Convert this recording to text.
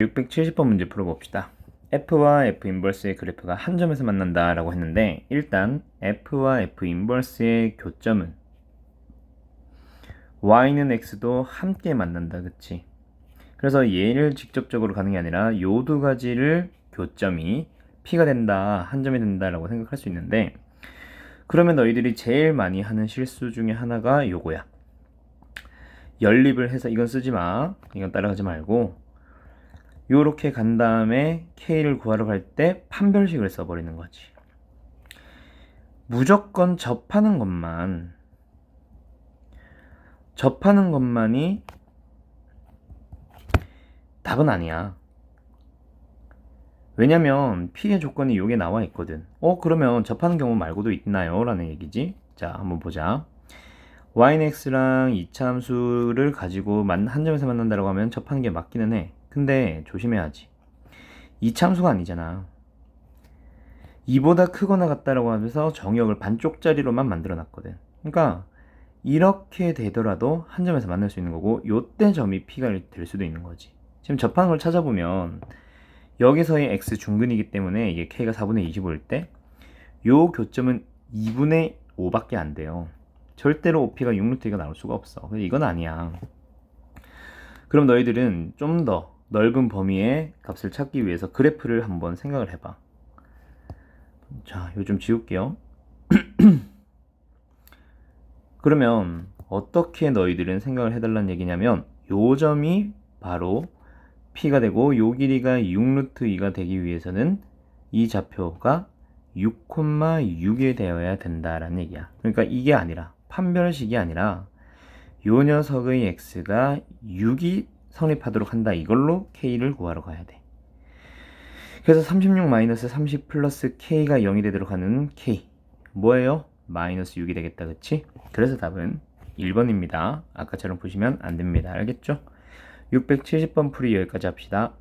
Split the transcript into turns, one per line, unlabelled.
670번 문제 풀어봅시다. F와 F 인버스의 그래프가 한 점에서 만난다 라고 했는데 일단 F와 F 인버스의 교점은 Y는 X도 함께 만난다, 그치? 그래서 얘를 직접적으로 가는 게 아니라 요 두 가지를 교점이 P가 된다, 한 점이 된다 라고 생각할 수 있는데 그러면 너희들이 제일 많이 하는 실수 중에 하나가 요거야. 연립을 해서 이건 쓰지 마. 이건 따라가지 말고 요렇게 간 다음에 K를 구하러 갈 때 판별식을 써버리는 거지. 무조건 접하는 것만 접하는 것만이 답은 아니야. 왜냐면 P의 조건이 요게 나와 있거든. 어, 그러면 접하는 경우 말고도 있나요? 라는 얘기지. 자, 한번 보자. y는 x랑 이차함수를 가지고 만- 한 점에서 만난다고 하면 접하는 게 맞기는 해. 근데 조심해야지. 이차함수가 아니잖아. 이보다 크거나 같다라고 하면서 정역을 반쪽짜리로만 만들어 놨거든. 그러니까 이렇게 되더라도 한 점에서 만날 수 있는 거고 요때 점이 p가 될 수도 있는 거지. 지금 접하는 걸 찾아보면 여기서의 x 중근이기 때문에 이게 k가 4분의 25일 때 요 교점은 2분의 5밖에 안 돼요. 절대로 OP가 6루트가 나올 수가 없어. 이건 아니야. 그럼 너희들은 좀더 넓은 범위의 값을 찾기 위해서 그래프를 한번 생각을 해봐. 자, 이거 좀 지울게요. 그러면 어떻게 너희들은 생각을 해달라는 얘기냐면 요 점이 바로 P가 되고 요 길이가 6루트 2가 되기 위해서는 이 좌표가 6,6이 되어야 된다라는 얘기야. 그러니까 이게 아니라 판별식이 아니라 요 녀석의 x가 6이 성립하도록 한다. 이걸로 k를 구하러 가야 돼. 그래서 36 마이너스 30 플러스 k가 0이 되도록 하는 k 뭐예요? 마이너스 6이 되겠다. 그치? 그래서 답은 1번입니다. 아까처럼 보시면 안 됩니다. 알겠죠? 670번 풀이 여기까지 합시다.